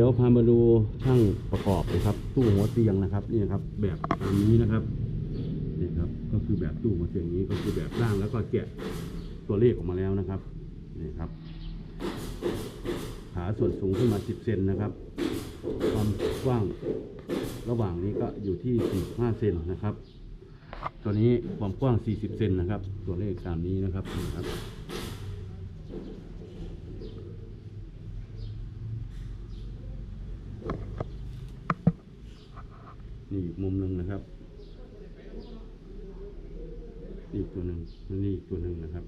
เดี๋ยวพามาดูช่างประกอบนะครับ ตู้หัวเตียงนะครับนี่ครับ แบบตามนี้นะครับนี่ครับก็คือแบบตู้หัวเตียงนี้ก็คือแบบร่างแล้วก็แกะตัวเลขออกมาแล้วนะครับนี่ครับหาส่วนสูงขึ้นมา 10 เซนนะครับ ความกว้างระหว่างนี้ก็อยู่ที่ 45 เซนนะครับ ตัวนี้ความกว้าง 40 เซนนะครับ ตัวเลขตามนี้นะครับนี่ครับ นี่อีกมุมหนึ่งนะครับ นี่อีกตัวห นี่อีกตัวหนึ่งนะครับ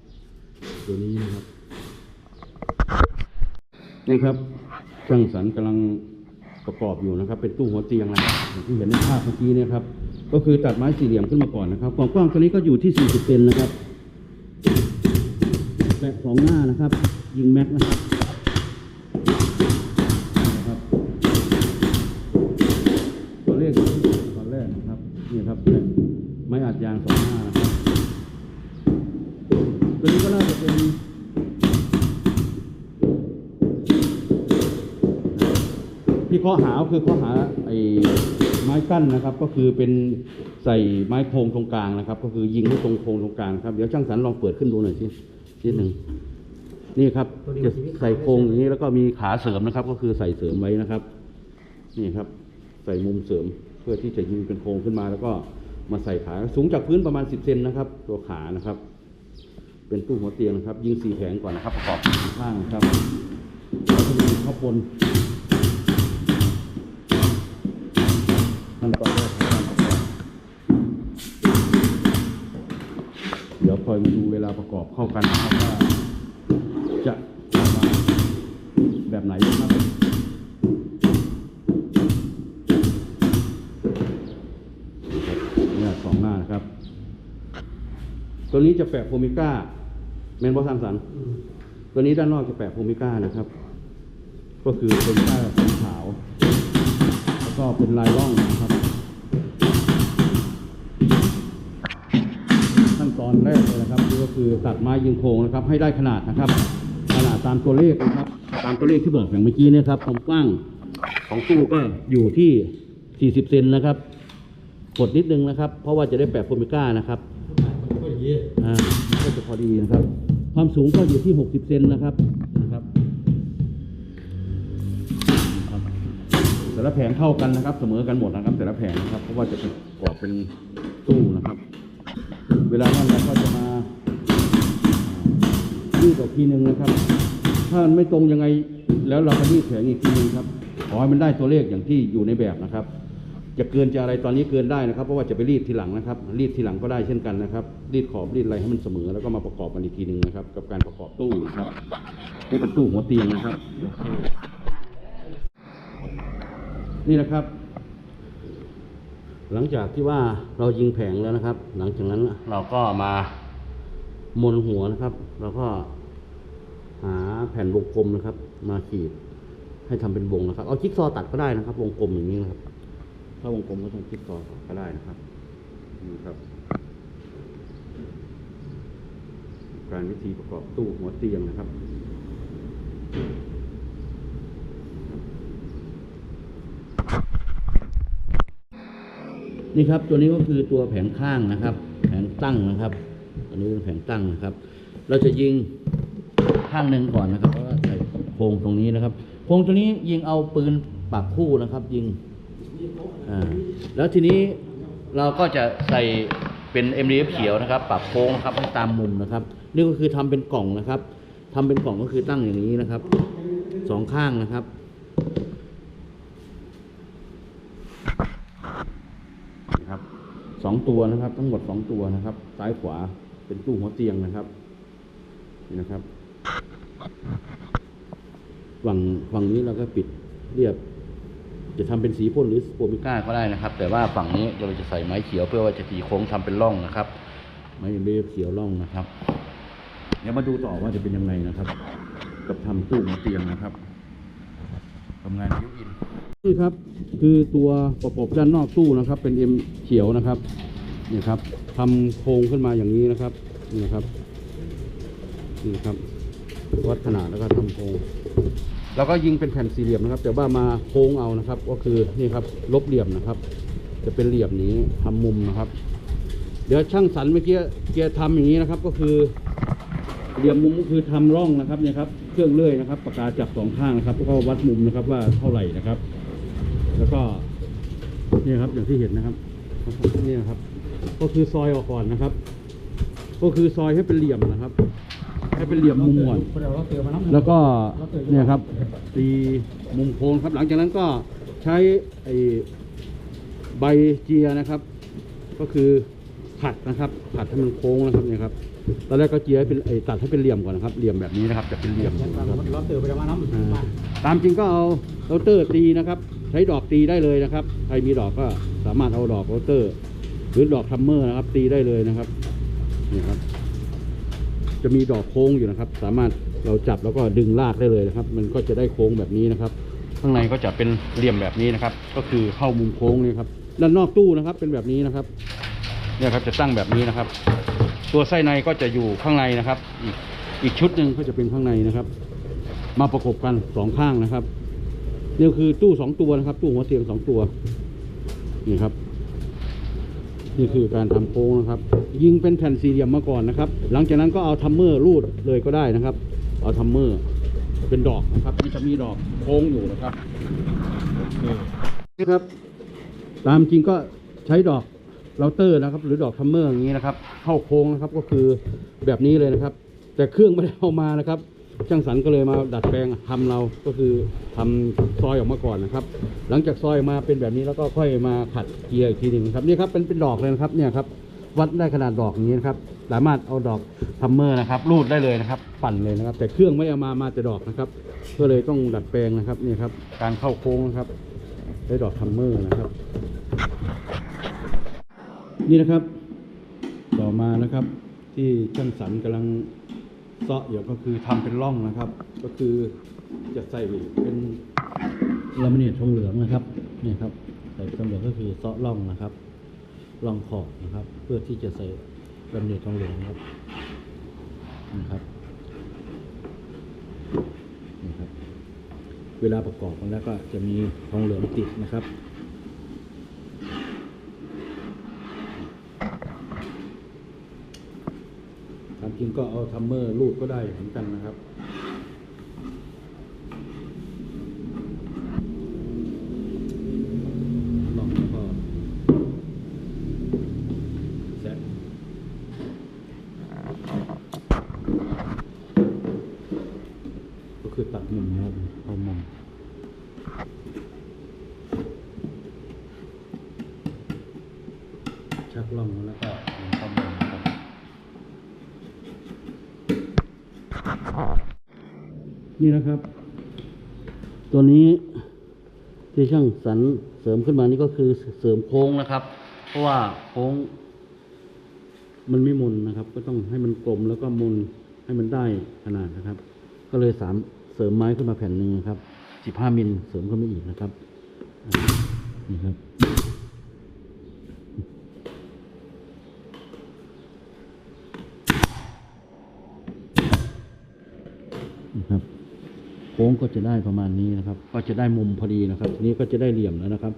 ตัวนี้นะครับนี่ครับช่างสรรกำลังประกอบอยู่นะครับ เป็นตู้หัวเตียงนะครับที่เห็นในภาพเมื่อกี้เนะครับ ก็คือตัดไม้สี่เหลี่ยมขึ้นมาก่อนนะครับความกว้างตัวนี้ก็อยู่ที่ 40เซนนะครับแปะของหน้านะครับ ยิงแม็กนะครับนะครับ คือข้อหาไอ้ไม้กั้นนะครับ ก็คือเป็นใส่ไม้โครงตรงกลางนะครับ ก็คือยิงให้ตรงโครงตรงกลางครับเดี๋ยวช่างสรรลองเปิดขึ้นดูหน่อยสินิดหนึ่งนี่ครับจะใส่โครงอย่างนี้แล้วก็มีขาเสริมนะครับ ก็คือใส่เสริมไว้นะครับ นี่ครับ ใส่มุมเสริมเพื่อที่จะยิงเป็นโครงขึ้นมา แล้วก็มาใส่ขาสูงจากพื้นประมาณ 10เซนนะครับ ตัวขานะครับ เป็นตู้หัวเตียงนะครับ ยิงสี่แผงก่อนนะครับ ประกอบข้างนะครับแล้วก็มีข้าวปน ขั้นตอนแรกของการประกอบเดี๋ยวคอยมาดูเวลาประกอบเข้ากันนะครับว่าจะออกมาแบบไหนนะครับเนี่ยสองหน้านะครับ ตัวนี้จะแปะโฟมิก้าแมนบอสร้างสรรค์ตัวนี้ด้านนอกจะแปะโฟมิก้านะครับ ก็คือโฟมิก้าสีขาว แล้วก็เป็นลายร่องนะครับ อนแรกเลยนะครับนี่ก็คือตัดไม้ยิงโครงนะครับ ให้ได้ขนาดนะครับ ขนาดตามตัวเลขนะครับ ตามตัวเลขที่บอกอย่างเมื่อกี้เนะครับความกว้างของตู้ก็อยู่ที่ 40 เซนนะครับกดนิดนึงนะครับ เพราะว่าจะได้แปะโฟมิก้านะครับอ่าก็จะพอดีนะครับ ความสูงก็อยู่ที่ 60 เซนนะครับนะครับแต่ละแผงเท่ากันนะครับ เสมอกันหมดนะครับ แต่ละแผงนะครับ เพราะว่าจะประกอบเป็นตู้นะครับ เวลานั้นเราก็จะมายืดออกทีหนึ่งนะครับ ถ้ามันไม่ตรงยังไงแล้วเราก็ยืดแผงอีกทีหนึ่งครับขอให้มันได้ตัวเลขอย่างที่อยู่ในแบบนะครับ จะเกินจะอะไรตอนนี้เกินได้นะครับ เพราะว่าจะไปรีดทีหลังนะครับ รีดทีหลังก็ได้เช่นกันนะครับ รีดขอบรีดอะไรให้มันเสมอ แล้วก็มาประกอบกันอีกทีหนึ่งนะครับ กับการประกอบตู้นะครับนี่เป็นตู้หัวเตียงนะครับ นี่นะครับ หลังจากที่ว่าเรายิงแผงแล้วนะครับ หลังจากนั้นเราก็มามนหัวนะครับเราก็หาแผ่นวงกลมนะครับ มาขีดให้ทำเป็นวงนะครับ เอาจิ๊กซอว์ตัดก็ได้นะครับ วงกลมอย่างนี้นะครับ ถ้าวงกลมก็ต้องจิ๊กซอว์ตัดก็ได้นะครับนี่ครับ การวิธีประกอบตู้หัวเตียงนะครับ นี่ครับตัวนี้ก็คือตัวแผงข้างนะครับ แผงตั้งนะครับ อันนี้เป็นแผงตั้งนะครับ เราจะยิงข้างหนึ่งก่อนนะครับเพราะว่าใส่โครงตรงนี้นะครับโครงตัวนี้ยิงเอาปืนปากคู่นะครับ ยิงอ่าแล้วทีนี้เราก็จะใส่เป็น MDF เขียวนะครับ ปรับโค้งครับให้ตามมุมนะครับ นี่ก็คือทำเป็นกล่องนะครับทำเป็นกล่องก็คือตั้งอย่างนี้นะครับสองข้างนะครับ สองตัวนะครับ ทั้งหมดสองตัวนะครับ ซ้ายขวาเป็นตู้หัวเตียงนะครับ นี่นะครับฝั่งฝั่งนี้เราก็ปิดเรียบ จะทำเป็นสีพ่นหรือโปรมิก้าก็ได้นะครับ แต่ว่าฝั่งนี้เราจะใส่ไม้เขียวเพื่อว่าจะตีโค้งทำเป็นร่องนะครับ ไม้เบฟเขียวร่องนะครับเดี๋ยวมาดูต่อว่าจะเป็นยังไงนะครับ กับทำตู้หัวเตียงนะครับทำงานยิวอิน นี่ครับคือตัวประกบด้านนอกตู้นะครับ เป็นเอ็มเขียวนะครับนี่ครับทำโครงขึ้นมาอย่างนี้นะครับนี่ครับนี่ครับวัดขนาดแล้วก็ทำโครงแล้วก็ยิงเป็นแผ่นสี่เหลี่ยมนะครับ แต่ว่ามาโค้งเอานะครับ ก็คือนี่ครับลบเหลี่ยมนะครับ จะเป็นเหลี่ยมนี้ทำมุมนะครับ เดี๋ยวช่างสันเมื่อกี้เกียร์ทำอย่างนี้นะครับ ก็คือเหลี่ยมมุมก็คือทำร่องนะครับเนี่ยครับ เครื่องเลื่อยนะครับปากกาจับสองข้างนะครับแล้วก็วัดมุมนะครับว่าเท่าไหร่นะครับ แล้วก็นี่ครับอย่างที่เห็นนะครับนี่นะครับ ก็คือซอยออกก่อนนะครับ ก็คือซอยให้เป็นเหลี่ยมนะครับ ให้เป็นเหลี่ยมมุมก่อนเดี๋ยวเราเตือนมาน้ำแล้วก็เนี่ยครับตีมุมโค้งครับ หลังจากนั้นก็ใช้ไอ้ใบเจียนะครับ ก็คือขัดนะครับขัดให้มันโค้งนะครับเนี่ยครับตอนแรกก็เจียให้เป็นไอ้ตัดให้เป็นเหลี่ยมก่อนนะครับเหลี่ยมแบบนี้นะครับจะเป็นเหลี่ยมนะครับเราเตือนไปมาน้อ่าำตามจริงก็เอาโรเตอร์ตีนะครับ ใช้ดอกตีได้เลยนะครับ ใครมีดอกก็สามารถเอาดอกโรเตอร์ หรือดอกทัมเมอร์นะครับ ตีได้เลยนะครับนี่ครับ จะมีดอกโค้งอยู่นะครับ สามารถเราจับแล้วก็ดึงลากได้เลยนะครับ มันก็จะได้โค้งแบบนี้นะครับ ข้างในก็จะเป็นเหลี่ยมแบบนี้นะครับ ก็คือเข้ามุมโค้งนี่ครับด้านนอกตู้นะครับ เป็นแบบนี้นะครับเนี่ยครับจะตั้งแบบนี้นะครับ ตัวไส้ในก็จะอยู่ข้างในนะครับ อีกอีกชุดหนึ่งก็จะเป็นข้างในนะครับ มาประกบกันสองข้างนะครับ นี่คือตู้สองตัวนะครับ ตู้หัวเตียงสองตัว นี่ครับ นี่คือการทำโค้งนะครับ ยิงเป็นแผ่นสี่เหลี่ยมมาก่อนนะครับ หลังจากนั้นก็เอาทัมเมอร์รูดเลยก็ได้นะครับ เอาทัมเมอร์เป็นดอกนะครับมันจะมีดอกโค้งอยู่นะครับนี่ครับ ตามจริงก็ใช้ดอกเราเตอร์นะครับ หรือดอกทัมเมอร์อย่างนี้นะครับ เข้าโค้งนะครับก็คือแบบนี้เลยนะครับ แต่เครื่องไม่ได้เอามานะครับ ช่างสรรก็เลยมาดัดแปลงทำเราก็คือทำซอยออกมาก่อนนะครับ หลังจากซอยมาเป็นแบบนี้แล้วก็ค่อยมาขัดเกียร์อีกทีหนึ่งครับนี่ครับเป็นเป็นดอกเลยนะครับเนี่ยครับวัดได้ขนาดดอกอย่างนี้นะครับสามารถเอาดอกทัมเมอร์นะครับรูดได้เลยนะครับ ปั่นเลยนะครับ แต่เครื่องไม่เอามามาแต่ดอกนะครับ ก็เลยต้องดัดแปลงนะครับนี่ครับ การเข้าโค้งนะครับได้ดอกทัมเมอร์นะครับ นี่นะครับ ต่อมานะครับที่ช่างสรรกำลัง เซาะอยู่ก็คือทำเป็นร่องนะครับ ก็คือจะใส่เป็นลามิเนตทองเหลืองนะครับนี่ครับใส่ทองเหลืองก็คือเซาะร่องนะครับร่องขอบนะครับ เพื่อที่จะใส่ลามิเนตทองเหลืองนะครับนะครับนี่ครับ เวลาประกอบกันแล้วก็จะมีทองเหลืองติดนะครับ ตามจ ริงก็เอาทัมเมอร์รูดก็ได้เหมือนกันนะครับลองแล้วก็แซะก็คือตัดมุมนะครับเอามุมชักล่องแล้วก็ นี่นะครับ ตัวนี้ที่ช่างสรรเสริมขึ้นมานี่ก็คือเสริมโค้งนะครับ เพราะว่าโค้ง มันไม่มุนนะครับ ก็ต้องให้มันกลมแล้วก็มุนให้มันได้ขนาดนะครับ ก็เลยสามเสริมไม้ขึ้นมาแผ่นหนึ่งครับสิบห้ามิลเสริมขึ้นมาอีกนะครับนี่ครับโค้งก็จะได้ประมาณนี้นะครับ ก็จะได้มุมพอดีนะครับ ทีนี้ก็จะได้เหลี่ยมแล้วนะครับ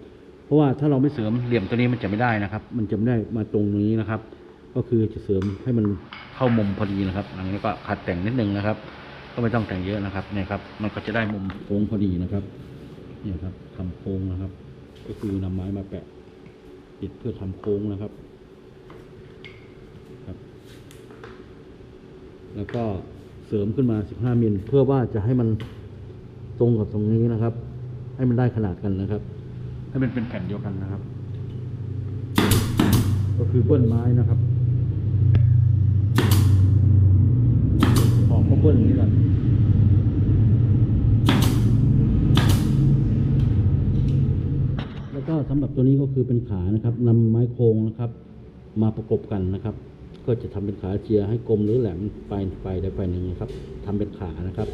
เพราะว่าถ้าเราไม่เสริมเหลี่ยมตัวนี้มันจะไม่ได้นะครับ มันจะไม่ได้มาตรงนี้นะครับ ก็คือจะเสริมให้มันเข้ามุมพอดีนะครับหลังนี้ก็ขัดแต่งนิดนึงนะครับ ก็ไม่ต้องแต่งเยอะนะครับเนี่ยครับ มันก็จะได้มุมโค้งพอดีนะครับเนี่ยครับทำโค้งนะครับ ก็คือนำไม้มาแปะติดเพื่อทำโค้งนะครับครับ แล้วก็เสริมขึ้นมา 15มิลเพื่อว่าจะให้มัน ตรงกับตรงนี้นะครับ ให้มันได้ขนาดกันนะครับ ให้มันเป็นแผ่นเดียวกันนะครับ ก็คือเบิ้ลไม้นะครับขอบก็เบิ้ลอย่างนี้กันแล้วก็สำหรับตัวนี้ก็คือเป็นขานะครับนำไม้โครงนะครับ มาประกบกันนะครับ ก็จะทำเป็นขาเจียให้กลมหรือแหลมไปไปใดไปหนึ่งนะครับทำเป็นขานะครับ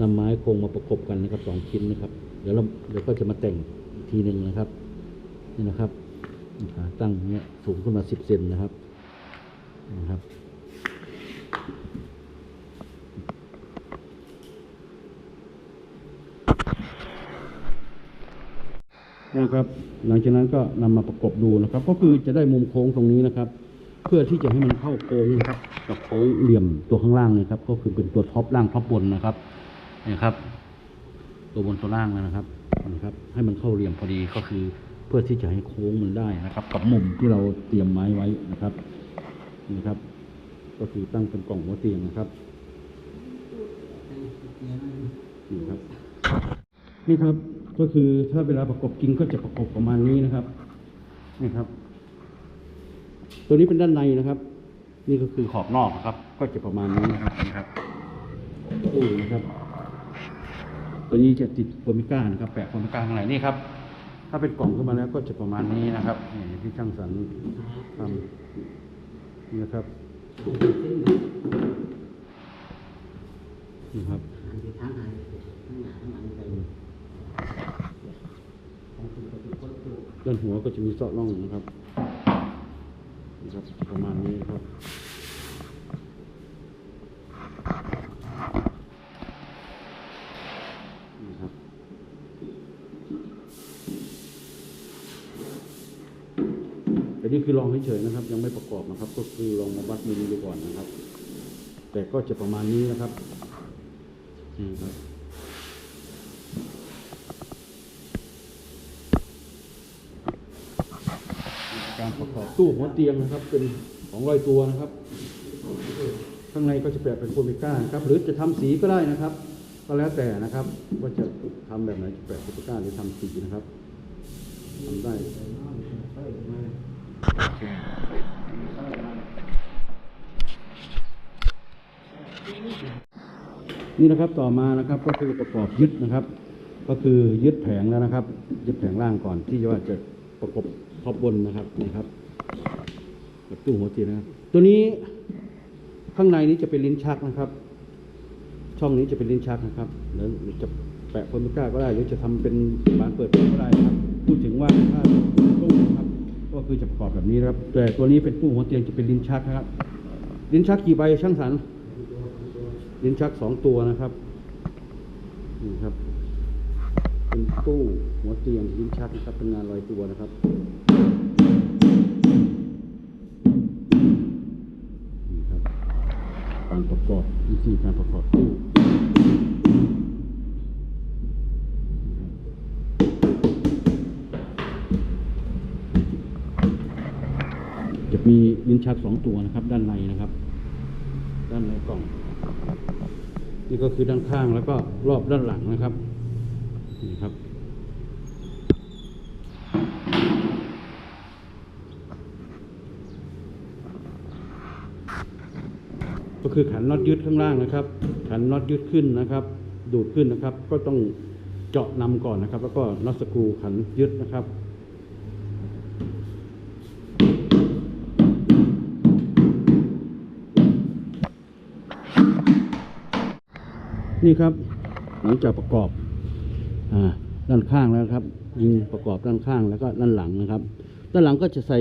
นำไม้โครงมาประกบกันนะครับสองชิ้นนะครับ เดี๋ยวเราเดี๋ยวก็จะมาแต่งทีหนึ่งนะครับนี่นะครับตั้งเนี้ยสูงขึ้นมาสิบเซนนะครับนะครับนะครับหลังจากนั้นก็นำมาประกบดูนะครับ ก็คือจะได้มุมโค้งตรงนี้นะครับ เพื่อที่จะให้มันเข้าโค้งนะครับกับโค้งเหลี่ยมตัวข้างล่างเลยครับ ก็คือเป็นตัวท็อปล่างท็อปบนนะครับ นี่ยครับ ตัวบนตัวล่างนะครับนะครับ ให้มันเข้าเหลี่ยมพอดีก็คือเพื่อที่จะให้โค้งมันได้นะครับ กับมุมที่เราเตรียมไม้ไว้นะครับนี่ครับ ก็คือตั้งเป็นกล่องหัวเตียงนะครับนี่ครับ นี่ครับก็คือถ้าเวลาประกบกินก็จะประกบประมาณนี้นะครับนี่ครับ ตัวนี้เป็นด้านในนะครับ นี่ก็คือขอบนอกนะครับ ก็จะประมาณนี้นะครับนี่ครับตู้นะครับ ตัวนี้จะติดโฟมิก้านะครับแปะโฟมิก้าข้างในนี่ครับ ถ้าเป็นกล่องขึ้นมาแล้วก็จะประมาณนี้นะครับนี่ที่ช่างสรรทำนี่นะครับนี่ครับด้านหัวก็จะมีเซาะร่องนะครับนะครับประมาณนี้ครับ นี่ครับ แต่นี่คือลอง เฉยๆนะครับ ยังไม่ประกอบนะครับ ก็คือลองมาวัดมิลดูก่อนนะครับ แต่ก็จะประมาณนี้นะครับนี่ครับการประกอบตู้หัวเตียงนะครับ เป็นของร้อยตัวนะครับ ข้างในก็จะแปะเป็นโฟมิก้านะครับ หรือจะทำสีก็ได้นะครับ ก็แล้วแต่นะครับว่าจะทำแบบไหนจะแปะโฟมิก้าหรือทำสีนะครับทำได้ นี่นะครับต่อมานะครับก็คือประกอบยึดนะครับ ก็คือยึดแผงแล้วนะครับ ยึดแผงล่างก่อนที่จะว่าจะประกบท็อปบนนะครับนี่ครับตู้หัวเตียงนะครับ ตัวนี้ข้างในนี้จะเป็นลิ้นชักนะครับ ช่องนี้จะเป็นลิ้นชักนะครับหรือจะแปะโฟมิก้าก็ได้หรือจะทำเป็นบานเปิดก็ได้ครับ พูดถึงว่าถ้า คือจะประกอบแบบนี้นะครับ แต่ตัวนี้เป็นตู้หัวเตียงจะเป็นลิ้นชักนะครับ ลิ้นชักกี่ใบช่างสรรลิ้นชักสองตัวนะครับนี่ครับ เป็นตู้หัวเตียงลิ้นชักนะครับเป็นงานลอยตัวนะครับนี่ครับการประกอบวิธีการประกอบตู้ มีลิ้นชักสองตัวนะครับ ด้านในนะครับ ด้านในกล่อง นี่ก็คือด้านข้างแล้วก็รอบด้านหลังนะครับนี่ครับ ก็คือขันน็อตยึดข้างล่างนะครับ ขันน็อตยึดขึ้นนะครับ ดูดขึ้นนะครับ ก็ต้องเจาะนำก่อนนะครับ แล้วก็น็อตสกรูขันยึดนะครับ นี่ครับ หลังจากประกอบอ่าด้านข้างแล้วครับ ยิงประกอบด้านข้างแล้วก็ด้านหลังนะครับ ด้านหลังก็จะใส่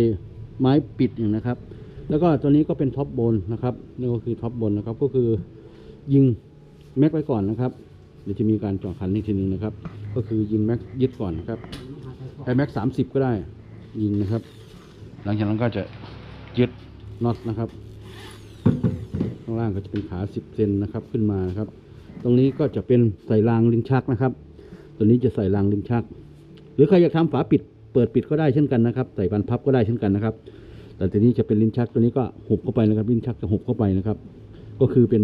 ไม้ปิดอย่างนะครับ แล้วก็ตัวนี้ก็เป็นท็อปบนนะครับนี่ก็คือท็อปบนนะครับก็คือยิงแม็กไว้ก่อนนะครับเดี๋ยวจะมีการจาะขันอีกทีหนึ่งนะครับ ก็คือยิงแม็กยึดก่อนนะครับไอแม็กสามสิบก็ได้ยิงนะครับ หลังจากนั้นก็จะยึดน็อตนะครับ ข้างล่างก็จะเป็นขาสิบเซนนะครับขึ้นมานะครับ ตรงนี้ก็จะเป็นใส่รางลิ้นชักนะครับ ตัวนี้จะใส่รางลิ้นชัก หรือใครอยากทำฝาปิด เปิดปิดก็ได้เช่นกันนะครับใส่บานพับก็ได้เช่นกันนะครับ แต่ทีนี้จะเป็นลิ้นชักตัวนี้ก็หุบเข้าไปนะครับลิ้นชักจะหุบเข้าไปนะครับ ก็คือเป็น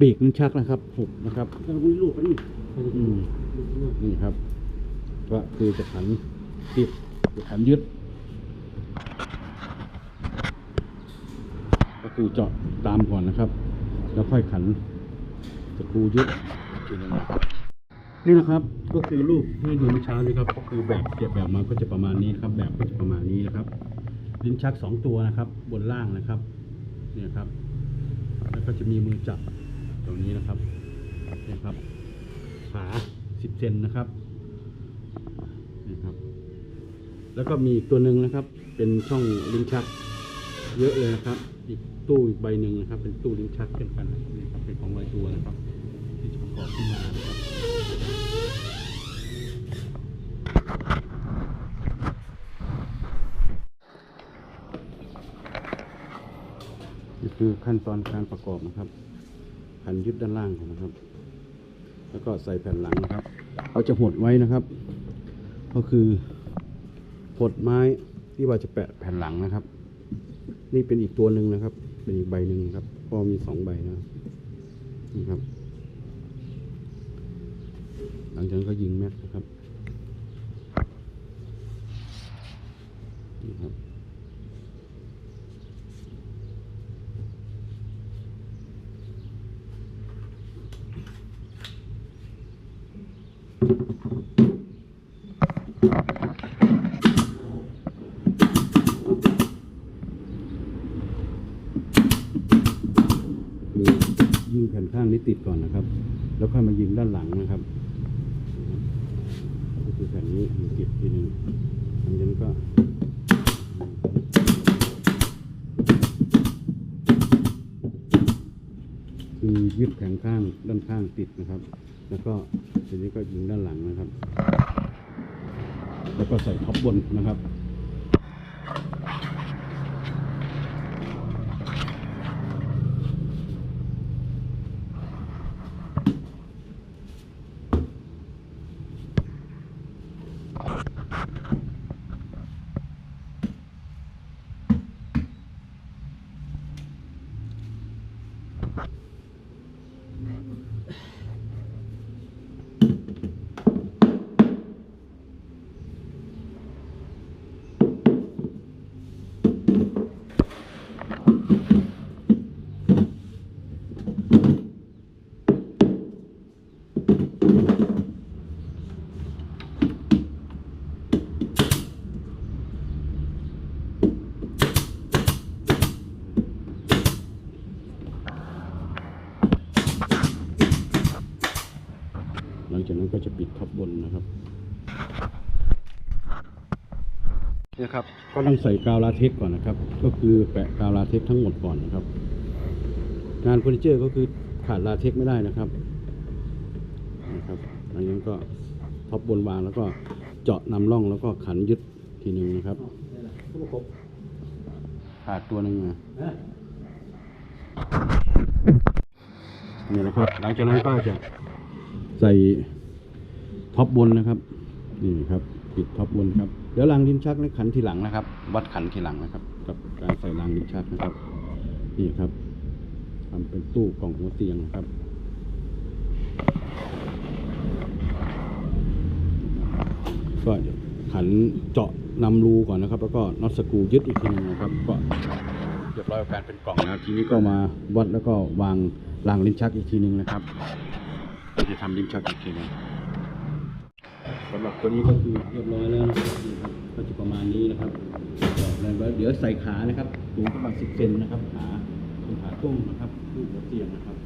ปีกลิ้นชักนะครับหุบนะครับเรามีลูกกันนี่นี่ครับก็คือจะขันติดจะขันยึดก็คือเจาะตามก่อนนะครับ แล้วค่อยขันสกรูยึดอีกทีหนึงนะครับนี่นะครับก็คือรูปที่ดูเมื่อเช้านี้ครับก็คือแบบเก็บแบบมาก็จะประมาณนี้ครับ แบบก็จะประมาณนี้นะครับ ลิ้นชักสองตัวนะครับ บนล่างนะครับเนี่ยครับ แล้วก็จะมีมือจับตรงนี้นะครับเนี่ยครับขาสิบเซนนะครับนี่ครับ แล้วก็มีตัวหนึ่งนะครับ เป็นช่องลิ้นชัก เยอะเลยนะครับอีก ตู้อีกใบหนึ่งนะครับ เป็นตู้ลิ้นชักเช่นกันนี่ครับเป็นของลอยตัวนะครับที่จะประกอบขึ้นมานะครับนี่คือขั้นตอนการประกอบนะครับหันยึดด้านล่างนะครับ แล้วก็ใส่แผ่นหลังนะครับเขาจะหดไว้นะครับ ก็คือหดไม้ที่เราจะแปะแผ่นหลังนะครับ นี่เป็นอีกตัวหนึ่งนะครับ เป็นอีกใบหนึ่งครับก็มีสองใบนะนี่ครับ หลังจากนั้นก็ยิงแม็กนะครับนี่ครับ คือ ยิงแผ่นข้างนี้ติดก่อนนะครับ แล้วค่อยมายิงด้านหลังนะครับก็คือแผ่นนี้มีติดทีหนึ่งหลังจากนั้นก็คือยึดแผงข้างด้านข้างติดนะครับ แล้วก็ทีนี้ก็ยิงด้านหลังนะครับ แล้วก็ใส่ท็อปบนนะครับ จากนั้นก็จะปิดท็อปบนนะครับเนี่ยครับก็ต้องใส่กาวลาเทคก่อนนะครับ ก็คือแปะกาวลาเทคทั้งหมดก่อนนะครับ งานเฟอร์นิเจอร์ก็คือขาดลาเทคไม่ได้นะครับนะครับหลังจากนั้นก็ท็อปบนวางแล้วก็เจาะนำร่องแล้วก็ขันยึดทีหนึ่งนะครับขาดตัวหนึ่งนะนี่นะครับ หลังจากนั้นก็จะใส่ ท็อปบนนะครับนี่ครับปิดท็อปบนครับเดี๋ยวรางลิ้นชักนี่ขันทีหลังนะครับ วัดขันทีหลังนะครับ กับการใส่รางลิ้นชักนะครับนี่ครับทำเป็นตู้กล่องหัวเตียงนะครับก็เดี๋ยวขันเจาะนำรูก่อนนะครับ แล้วก็น็อตสกรูยึดอีกทีหนึงนะครับ ก็เรียบร้อยกับการเป็นกล่องนะครับ ทีนี้ก็มาวัดแล้วก็วางรางลิ้นชักอีกทีหนึงนะครับก็จะทำลิ้นชักอีกทีหนึง สำหรับตัวนี้ก็คือเรียบร้อยแล้วนะครับนี่ครับก็จะประมาณนี้นะครับแล้วเดี๋ยวใส่ขานะครับสูงประมาณสิบเซนนะครับ ขาเป็นขาตุ้งนะครับลูกหัวเตียงนะครับ